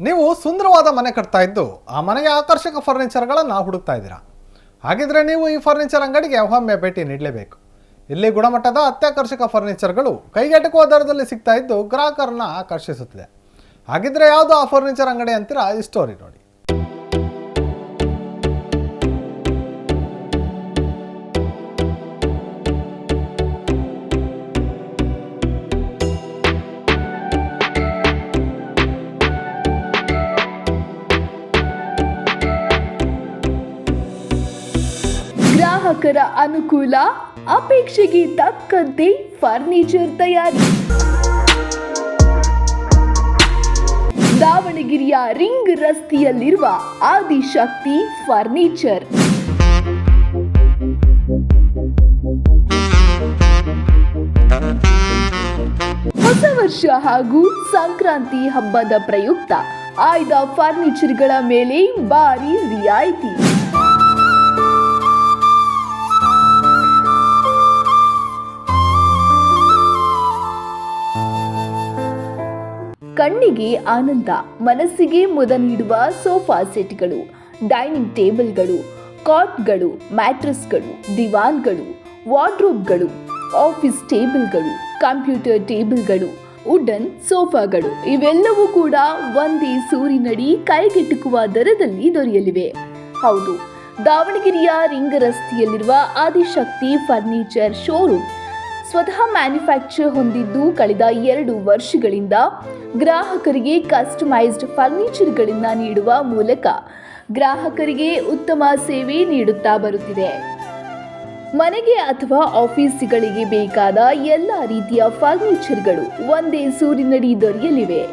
ನೀವು ಸುಂದರವಾದ ಮನೆ ಕಟ್ತಾ ಇದ್ದು ಆ ಮನೆಗೆ ಆಕರ್ಷಕ ಫರ್ನಿಚರ್ಗಳನ್ನು ಹುಡುಕ್ತಾ ಇದ್ದೀರಾ? ಹಾಗಿದ್ರೆ ನೀವು ಈ ಫರ್ನಿಚರ್ ಅಂಗಡಿಗೆ ಒಮ್ಮೆ ಭೇಟಿ ನೀಡಲೇಬೇಕು. ಇಲ್ಲಿ ಗುಣಮಟ್ಟದ ಅತ್ಯಾಕರ್ಷಕ ಫರ್ನಿಚರ್ಗಳು ಕೈಗೆಟಕುವ ದರದಲ್ಲಿ ಸಿಗ್ತಾ ಇದ್ದು ಗ್ರಾಹಕರನ್ನ ಆಕರ್ಷಿಸುತ್ತಿದೆ. ಹಾಗಿದ್ರೆ ಯಾವುದು ಆ ಫರ್ನಿಚರ್ ಅಂಗಡಿ ಅಂತೀರಾ? ಈ ಸ್ಟೋರಿ ನೋಡಿ. ಗ್ರಾಹಕರ ಅನುಕೂಲ, ಅಪೇಕ್ಷೆಗೆ ತಕ್ಕಂತೆ ಫರ್ನಿಚರ್ ತಯಾರಿ. ದಾವಣಗೆರೆಯ ರಿಂಗ್ ರಸ್ತೆಯಲ್ಲಿರುವ ಆದಿಶಕ್ತಿ ಫರ್ನಿಚರ್ ಹೊಸ ವರ್ಷ ಹಾಗೂ ಸಂಕ್ರಾಂತಿ ಹಬ್ಬದ ಪ್ರಯುಕ್ತ, ಆಯ್ದ ಫರ್ನಿಚರ್ಗಳ ಮೇಲೆ ಭಾರಿ ರಿಯಾಯಿತಿ. ಕಣ್ಣಿಗೆ ಆನಂದ, ಮನಸ್ಸಿಗೆ ಮುದ ನೀಡುವ ಸೋಫಾ ಸೆಟ್ಗಳು, ಡೈನಿಂಗ್ ಟೇಬಲ್ಗಳು, ಕಾಟ್ಗಳು, ಮ್ಯಾಟ್ರಸ್ಗಳು, ದಿವಾನ್ಗಳು, ವಾರ್ಡ್ರೋಬ್ಗಳು, ಆಫೀಸ್ ಟೇಬಲ್ಗಳು, ಕಂಪ್ಯೂಟರ್ ಟೇಬಲ್ಗಳು, ವುಡನ್ ಸೋಫಾಗಳು ಇವೆಲ್ಲವೂ ಕೂಡ ಒಂದೇ ಸೂರಿನಡಿ ಕೈಗೆಟುಕುವ ದರದಲ್ಲಿ ದೊರೆಯಲಿವೆ. ಹೌದು, ದಾವಣಗೆರೆಯ ರಿಂಗ ರಸ್ತೆಯಲ್ಲಿರುವ ಆದಿಶಕ್ತಿ ಫರ್ನಿಚರ್ ಶೋರೂಮ್ ಸ್ವತಃ ಮ್ಯಾನುಫ್ಯಾಕ್ಚರ್ ಹೊಂದಿದ್ದು ಕಳೆದ ಎರಡು ವರ್ಷಗಳಿಂದ ಗ್ರಾಹಕರಿಗೆ ಕಸ್ಟಮೈಸ್ಡ್ ಫರ್ನಿಚರ್ಗಳನ್ನು ನೀಡುವ ಮೂಲಕ ಗ್ರಾಹಕರಿಗೆ ಉತ್ತಮ ಸೇವೆ ನೀಡುತ್ತಾ ಬರುತ್ತಿದೆ. ಮನೆಗೆ ಅಥವಾ ಆಫೀಸ್ಗಳಿಗೆ ಬೇಕಾದ ಎಲ್ಲ ರೀತಿಯ ಫರ್ನಿಚರ್ಗಳು ಒಂದೇ ಸೂರಿನಡಿ ದೊರೆಯಲಿವೆ.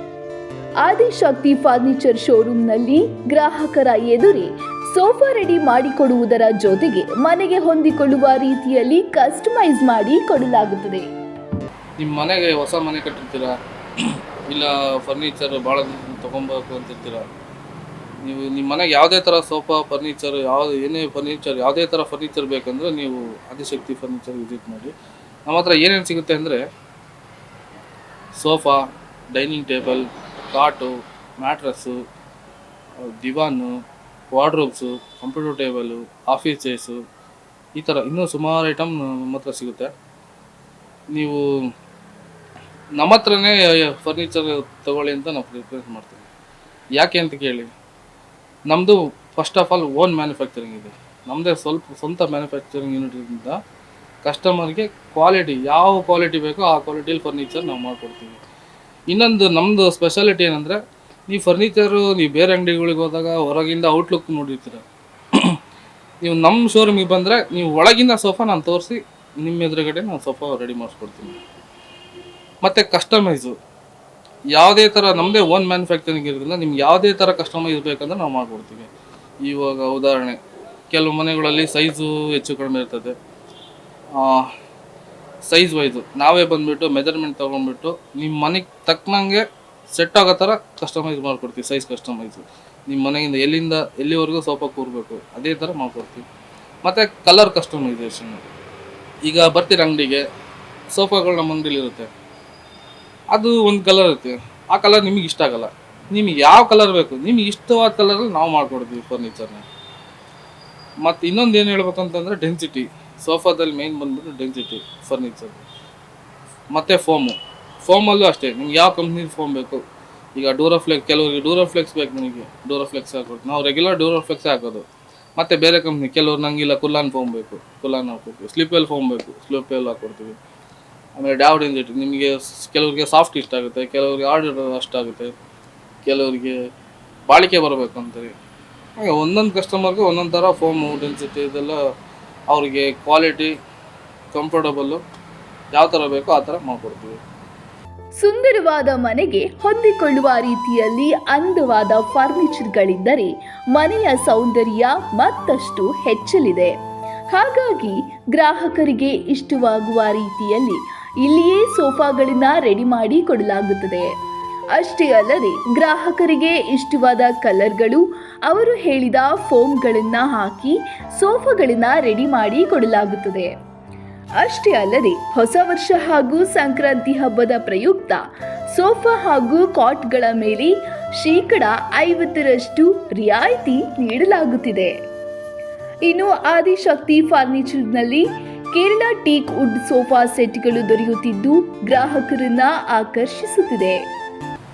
ಆದಿಶಕ್ತಿ ಫರ್ನಿಚರ್ ಶೋರೂಮ್ನಲ್ಲಿ ಗ್ರಾಹಕರ ಎದುರೇ ಸೋಫಾ ರೆಡಿ ಮಾಡಿಕೊಡುವುದರ ಜೊತೆಗೆ ಮನೆಗೆ ಹೊಂದಿಕೊಳ್ಳುವ ರೀತಿಯಲ್ಲಿ ಕಸ್ಟಮೈಸ್ ಮಾಡಿ ಕೊಡಲಾಗುತ್ತದೆ. ನಿಮ್ಮ ಮನೆಗೆ ಹೊಸ ಮನೆ ಕಟ್ಟಿರ್ತೀರಾ? ಇಲ್ಲ ಫರ್ನಿಚರ್ ಭಾಳ ತೊಗೊಬೇಕು ಅಂತಿರ್ತೀರಾ? ನೀವು ನಿಮ್ಮ ಮನೆಗೆ ಯಾವುದೇ ಥರ ಸೋಫಾ, ಫರ್ನಿಚರ್, ಯಾವ ಏನೇ ಫರ್ನಿಚರ್, ಯಾವುದೇ ಥರ ಫರ್ನಿಚರ್ ಬೇಕಂದ್ರೆ ನೀವು ಆದಿಶಕ್ತಿ ಫರ್ನಿಚರ್ ವಿಸಿಟ್ ಮಾಡಿ. ನಮ್ಮ ಹತ್ರ ಏನೇನು ಸಿಗುತ್ತೆ ಅಂದರೆ sofa, dining table, cot, mattress, ದಿವಾನು wardrobes computer table office chairs ಈ ಥರ ಇನ್ನೂ ಸುಮಾರು ಐಟಮ್ ನಮ್ಮ ಹತ್ರ ಸಿಗುತ್ತೆ. ನೀವು ನಮ್ಮ ಹತ್ರನೇ ಫರ್ನಿಚರ್ ತಗೊಳ್ಳಿ ಅಂತ ನಾವು ಪ್ರಿಫರೆನ್ಸ್ ಮಾಡ್ತೀವಿ. ಯಾಕೆ ಅಂತ ಕೇಳಿ ನಮ್ಮದು first of all own manufacturing ಇದೆ. ನಮ್ಮದೇ ಸ್ವಲ್ಪ ಸ್ವಂತ ಮ್ಯಾನುಫ್ಯಾಕ್ಚರಿಂಗ್ ಯೂನಿಟಿಂದ ಕಸ್ಟಮರ್ಗೆ ಕ್ವಾಲಿಟಿ ಯಾವ ಕ್ವಾಲಿಟಿ ಬೇಕೋ ಆ ಕ್ವಾಲಿಟಿಲಿ ಫರ್ನಿಚರ್ ನಾವು ಮಾಡಿಕೊಡ್ತೀವಿ. ಇನ್ನೊಂದು ನಮ್ಮದು ಸ್ಪೆಷಾಲಿಟಿ ಏನಂದರೆ ನೀವು ಫರ್ನಿಚರು ನೀವು ಬೇರೆ ಅಂಗಡಿಗಳಿಗೆ ಹೋದಾಗ ಹೊರಗಿಂದ ಔಟ್ಲುಕ್ ನೋಡಿರ್ತೀರ. ನೀವು ನಮ್ಮ ಶೋರೂಮಿಗೆ ಬಂದರೆ ನೀವು ಒಳಗಿಂದ ಸೋಫಾ ನಾನು ತೋರಿಸಿ, ನಿಮ್ಮ ಎದುರುಗಡೆ ನಾನು ಸೋಫಾ ರೆಡಿ ಮಾಡಿಸ್ಕೊಡ್ತೀನಿ. ಮತ್ತು ಕಸ್ಟಮೈಸು ಯಾವುದೇ ಥರ ನಮ್ಮದೇ ಓನ್ ಮ್ಯಾನುಫ್ಯಾಕ್ಚರಿಂಗ್ ಇರೋದ್ರಿಂದ ನಿಮ್ಗೆ ಯಾವುದೇ ಥರ ಕಸ್ಟಮೈಸ್ ಬೇಕಂದ್ರೆ ನಾವು ಮಾಡಿಕೊಡ್ತೀವಿ. ಇವಾಗ ಉದಾಹರಣೆ, ಕೆಲವು ಮನೆಗಳಲ್ಲಿ ಸೈಜು ಹೆಚ್ಚು ಕಡಿಮೆ ಇರ್ತದೆ. ಸೈಜ್ ವೈಸು ನಾವೇ ಬಂದುಬಿಟ್ಟು ಮೆಜರ್ಮೆಂಟ್ ತೊಗೊಂಡ್ಬಿಟ್ಟು ನಿಮ್ಮ ಮನೆಗೆ ತಕ್ಕನಂಗೆ ಸೆಟ್ ಆಗೋ ಥರ ಕಸ್ಟಮೈಸ್ ಮಾಡಿಕೊಡ್ತೀವಿ ಸೈಜ್ ಕಸ್ಟಮೈಸ್ ನಿಮ್ಮ ಮನೆಯಿಂದ ಎಲ್ಲಿಂದ, ಎಲ್ಲಿವರೆಗೂ ಸೋಫಾ ಕೂರಬೇಕು ಅದೇ ಥರ ಮಾಡಿಕೊಡ್ತೀವಿ. ಮತ್ತು ಕಲರ್ ಕಸ್ಟಮೈಸೇಷನ್ ಈಗ ಬರ್ತೀರ ಅಂಗಡಿಗೆ ಸೋಫಾಗಳು ನಮ್ಮ ಅಂಗಡಿಲಿರುತ್ತೆ ಅದು ಒಂದು ಕಲರ್ ಇರುತ್ತೆ. ಆ ಕಲರ್ ನಿಮಗೆ ಇಷ್ಟ ಆಗಲ್ಲ. ನಿಮಗೆ ಯಾವ ಕಲರ್ ಬೇಕು, ನಿಮಗೆ ಇಷ್ಟವಾದ ಕಲರಲ್ಲಿ ನಾವು ಮಾಡಿಕೊಡ್ತೀವಿ ಫರ್ನಿಚರ್ನ ಮತ್ತು ಇನ್ನೊಂದು ಏನು ಹೇಳ್ಬೇಕಂತಂದರೆ ಡೆನ್ಸಿಟಿ ಸೋಫಾದಲ್ಲಿ ಮೇನ್ ಬಂದ್ಬಿಟ್ಟು ಡೆನ್ಸಿಟಿ ಫರ್ನಿಚರ್ ಮತ್ತು ಫೋಮು ಫೋಮಲ್ಲೂ ಅಷ್ಟೇ. ನಿಮ್ಗೆ ಯಾವ ಕಂಪ್ನಿ ಫೋಮ್ ಬೇಕು? ಈಗ ಡೂರೋಫ್ಲೆಕ್ಸ್ ಕೆಲವರಿಗೆ ಡೂರೋಫ್ಲೆಕ್ಸ್ ಬೇಕು ನಿಮಗೆ. ಡೂರೋಫ್ಲೆಕ್ಸ್ ಹಾಕೋದು ನಾವು ರೆಗ್ಯುಲರ್ ಡೂರೋಫ್ಲೆಕ್ಸ್ ಹಾಕೋದು. ಮತ್ತು ಬೇರೆ ಕಂಪ್ನಿ ಕೆಲವ್ರು ನಂಗಿಲ್ಲ ಕುಲಾನ್ ಫೋಮ್ ಬೇಕು. ಕುಲಾನ್ ಹಾಕ್ಬೇಕು. ಸ್ಲಿಪೆಲ್ ಫೋಮ್ ಬೇಕು. ಸ್ಲಿಪೆಲ್ ಹಾಕೊಡ್ತೀವಿ. ಆಮೇಲೆ ಡ್ಯಾವ್ಡ್ ಇಂಜಿಟ್ ನಿಮಗೆ ಕೆಲವರಿಗೆ ಸಾಫ್ಟ್ ಇಷ್ಟ ಆಗುತ್ತೆ, ಕೆಲವರಿಗೆ ಹಾರ್ಡ್ ಅಷ್ಟ ಆಗುತ್ತೆ. ಕೆಲವರಿಗೆ ಬಾಳಿಕೆ ಬರಬೇಕು ಅಂತಾರೆ ಹಾಗೆ ಒಂದೊಂದು ಕಸ್ಟಮರ್ಗೆ ಒಂದೊಂದು ಥರ ಫೋಮು ಡೆನ್ಸಿಟಿ ಇದೆಲ್ಲ ಅವರಿಗೆ ಕ್ವಾಲಿಟಿ ಕಂಫರ್ಟಬಲ್ಲು ಯಾವ ಥರ ಬೇಕೋ ಆ ಥರ ಮಾಡಿಕೊಡ್ತೀವಿ. ಸುಂದರವಾದ ಮನೆಗೆ ಹೊಂದಿಕೊಳ್ಳುವ ರೀತಿಯಲ್ಲಿ ಅಂದವಾದ ಫರ್ನಿಚರ್ಗಳಿದ್ದರೆ ಮನೆಯ ಸೌಂದರ್ಯ ಮತ್ತಷ್ಟು ಹೆಚ್ಚಲಿದೆ. ಹಾಗಾಗಿ ಗ್ರಾಹಕರಿಗೆ ಇಷ್ಟವಾಗುವ ರೀತಿಯಲ್ಲಿ ಇಲ್ಲಿಯೇ ಸೋಫಾಗಳನ್ನ ರೆಡಿ ಮಾಡಿ ಕೊಡಲಾಗುತ್ತದೆ. ಅಷ್ಟೇ ಅಲ್ಲದೆ ಗ್ರಾಹಕರಿಗೆ ಇಷ್ಟವಾದ ಕಲರ್ಗಳು ಅವರು ಹೇಳಿದ ಫೋಮ್ಗಳನ್ನು ಹಾಕಿ ಸೋಫಾಗಳನ್ನು ರೆಡಿ ಮಾಡಿ ಕೊಡಲಾಗುತ್ತದೆ. ಅಷ್ಟೇ ಅಲ್ಲದೆ ಹೊಸ ವರ್ಷ ಹಾಗೂ ಸಂಕ್ರಾಂತಿ ಹಬ್ಬದ ಪ್ರಯುಕ್ತ ಸೋಫಾ ಹಾಗೂ ಕಾಟ್ಗಳ ಮೇಲೆ ಶೇಕಡ ಐವತ್ತರಷ್ಟು ರಿಯಾಯಿತಿ ನೀಡಲಾಗುತ್ತಿದೆ. ಇನ್ನು ಆದಿಶಕ್ತಿ ಫರ್ನಿಚರ್ನಲ್ಲಿ ಕೇರಳ ಟೀಕ್ ವುಡ್ ಸೋಫಾ ಸೆಟ್ಗಳು ದೊರೆಯುತ್ತಿದ್ದು ಗ್ರಾಹಕರನ್ನ ಆಕರ್ಷಿಸುತ್ತಿದೆ.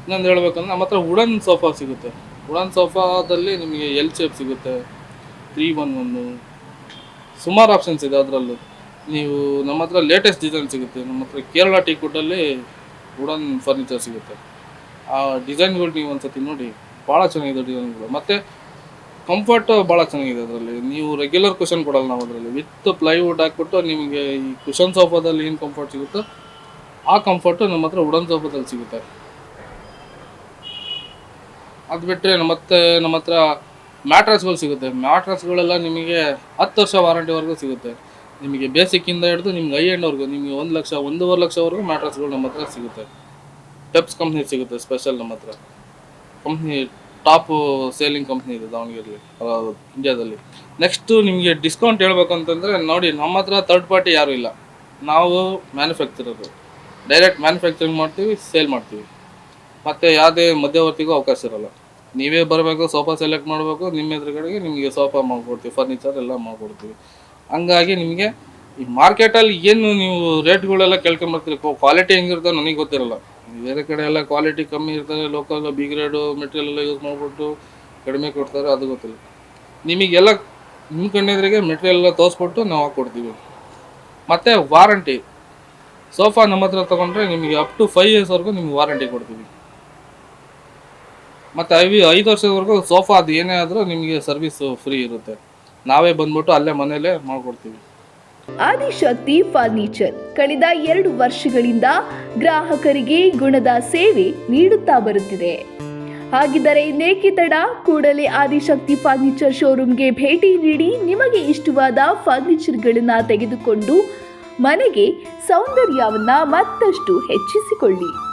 ಇನ್ನೊಂದು ಹೇಳ್ಬೇಕಂದ್ರೆ ನಮ್ಮ ಹತ್ರ ವುಡನ್ ಸೋಫಾ ಸಿಗುತ್ತೆ. ವುಡನ್ ಸೋಫಾದಲ್ಲಿ ನಿಮಗೆ ಎಲ್ ಶೇಪ್ ಸಿಗುತ್ತೆ, ತ್ರೀ ಒನ್ ಒನ್ನು ಸುಮಾರು ಆಪ್ಷನ್ಸ್ ಇದೆ ಅದರಲ್ಲೂ. ನೀವು ನಮ್ಮ ಹತ್ರ ಲೇಟೆಸ್ಟ್ ಡಿಸೈನ್ ಸಿಗುತ್ತೆ. ನಮ್ಮ ಹತ್ರ ಕೇರಳ ಟೀಕೂಟಲ್ಲಿ ವುಡನ್ ಫರ್ನಿಚರ್ ಸಿಗುತ್ತೆ. ಆ ಡಿಸೈನ್ಗಳು ನೀವು ಒಂದ್ಸತಿ ನೋಡಿ, ಭಾಳ ಚೆನ್ನಾಗಿದೆ ಡಿಸೈನ್ಗಳು ಮತ್ತು ಕಂಫರ್ಟ್ ಭಾಳ ಚೆನ್ನಾಗಿದೆ ಅದರಲ್ಲಿ. ನೀವು ರೆಗ್ಯುಲರ್ ಕುಷನ್ ಕೊಡಲ್ಲ ನಾವು ಅದರಲ್ಲಿ. ವಿತ್ ಪ್ಲೈವುಡ್ ಹಾಕ್ಬಿಟ್ಟು ನಿಮಗೆ ಈ ಕುಷನ್ ಸೋಫಾದಲ್ಲಿ ಏನು ಕಂಫರ್ಟ್ ಸಿಗುತ್ತೋ, ಆ ಕಂಫರ್ಟು ನಮ್ಮ ಹತ್ರ ವುಡನ್ ಸೋಫಾದಲ್ಲಿ ಸಿಗುತ್ತೆ. ಅದು ಬಿಟ್ಟರೆ ಮತ್ತೆ ನಮ್ಮ ಹತ್ರ ಮ್ಯಾಟ್ರಸ್ಗಳು ಸಿಗುತ್ತೆ. ಮ್ಯಾಟ್ರಸ್ಗಳೆಲ್ಲ ನಿಮಗೆ ಹತ್ತು ವರ್ಷ ವಾರಂಟಿವರೆಗೂ ಸಿಗುತ್ತೆ. ನಿಮಗೆ ಬೇಸಿಕ್ಕಿಂದ ಹಿಡಿದು ನಿಮ್ಗೆ ಐ ಎಂಡ್ವರೆಗೂ ನಿಮಗೆ ಒಂದು ಲಕ್ಷ, ಒಂದೂವರೆ ಲಕ್ಷವರೆಗೂ ಮ್ಯಾಟ್ರಸ್ಗಳು ನಮ್ಮ ಹತ್ರ ಸಿಗುತ್ತೆ. ಟೆಪ್ಸ್ ಕಂಪ್ನಿ ಸಿಗುತ್ತೆ ಸ್ಪೆಷಲ್ ನಮ್ಮ ಹತ್ರ. ಕಂಪ್ನಿ ಟಾಪ್ ಸೇಲಿಂಗ್ ಕಂಪ್ನಿ ಇದೆ ದಾವಣಗೆರೆಯಲ್ಲಿ ಇಂಡಿಯಾದಲ್ಲಿ ನೆಕ್ಸ್ಟು ನಿಮಗೆ ಡಿಸ್ಕೌಂಟ್ ಹೇಳ್ಬೇಕು ಅಂತಂದರೆ ನೋಡಿ, ನಮ್ಮ ಹತ್ರ ಥರ್ಡ್ ಪಾರ್ಟಿ ಯಾರೂ ಇಲ್ಲ. ನಾವು ಮ್ಯಾನುಫ್ಯಾಕ್ಚರರು ಡೈರೆಕ್ಟ್ ಮ್ಯಾನುಫ್ಯಾಕ್ಚರಿಂಗ್ ಮಾಡ್ತೀವಿ ಸೇಲ್ ಮಾಡ್ತೀವಿ. ಮತ್ತು ಯಾವುದೇ ಮಧ್ಯವರ್ತಿಗೂ ಅವಕಾಶ ಇರೋಲ್ಲ. ನೀವೇ ಬರಬೇಕು ಸೋಫಾ ಸೆಲೆಕ್ಟ್ ಮಾಡಬೇಕು, ನಿಮ್ಮ ಎದುರುಗಡೆಗೆ ನಿಮಗೆ ಸೋಫಾ ಮಾಡಿಕೊಡ್ತೀವಿ ಫರ್ನಿಚರ್ ಎಲ್ಲ ಮಾಡ್ಕೊಡ್ತೀವಿ. ಹಂಗಾಗಿ ನಿಮಗೆ ಈ ಮಾರ್ಕೆಟಲ್ಲಿ ಏನು ನೀವು ರೇಟ್ಗಳೆಲ್ಲ ಕೇಳ್ಕೊಂಬರ್ತೀರಿ ಕ್ವಾಲಿಟಿ ಹೆಂಗಿರ್ತದೆ ನನಗೆ ಗೊತ್ತಿರಲ್ಲ. ಬೇರೆ ಕಡೆ ಎಲ್ಲ ಕ್ವಾಲಿಟಿ ಕಮ್ಮಿ ಇರ್ತಾರೆ ಲೋಕಲ್ ಬಿ ಗ್ರೇಡು ಮೆಟೀರಿಯಲ್ ಎಲ್ಲ ಯೂಸ್ ಮಾಡಿಬಿಟ್ಟು ಕಡಿಮೆ ಕೊಡ್ತಾರೆ, ಅದು ಗೊತ್ತಿಲ್ಲ. ನಿಮಗೆಲ್ಲ ನಿಮ್ಮ ಕಣ್ಣೆದ್ರಿಗೆ ಮೆಟೀರಿಯಲ್ ಎಲ್ಲ ತೋರಿಸ್ಬಿಟ್ಟು ನಾವು ಹಾಕ್ಕೊಡ್ತೀವಿ ಮತ್ತು ವಾರಂಟಿ ಸೋಫಾ ನಮ್ಮ ಹತ್ರ ತೊಗೊಂಡ್ರೆ ನಿಮಗೆ ಅಪ್ ಟು ಫೈವ್ ಇಯರ್ಸ್ವರೆಗೂ ನಿಮ್ಗೆ ವಾರಂಟಿ ಕೊಡ್ತೀವಿ. ಮತ್ತು ಐವಿ ಐದು ವರ್ಷದವರೆಗೂ ಸೋಫಾ ಅದು ಏನೇ ಆದರೂ ನಿಮಗೆ ಸರ್ವಿಸ್ ಫ್ರೀ ಇರುತ್ತೆ. ನಾವೇ ಬಂದ್ಬಿಟ್ಟು ಅಲ್ಲೇ ಮನೆಯಲ್ಲೇ ಮಾಡ್ಕೊಡ್ತೀವಿ. ಆದಿಶಕ್ತಿ ಫರ್ನಿಚರ್. ಕಳೆದ ಎರಡು ವರ್ಷಗಳಿಂದ ಗ್ರಾಹಕರಿಗೆ ಗುಣದ ಸೇವೆ ನೀಡುತ್ತಾ ಬರುತ್ತಿದೆ. ಹಾಗಿದ್ದರೆ ಇನ್ನೇಕೆ ತಡ? ಕೂಡಲೇ ಆದಿಶಕ್ತಿ ಫರ್ನಿಚರ್ ಶೋರೂಮ್ಗೆ ಭೇಟಿ ನೀಡಿ ನಿಮಗೆ ಇಷ್ಟವಾದ ಫರ್ನಿಚರ್ಗಳನ್ನು ತೆಗೆದುಕೊಂಡು ಮನೆಗೆ ಸೌಂದರ್ಯವನ್ನು ಮತ್ತಷ್ಟು ಹೆಚ್ಚಿಸಿಕೊಳ್ಳಿ.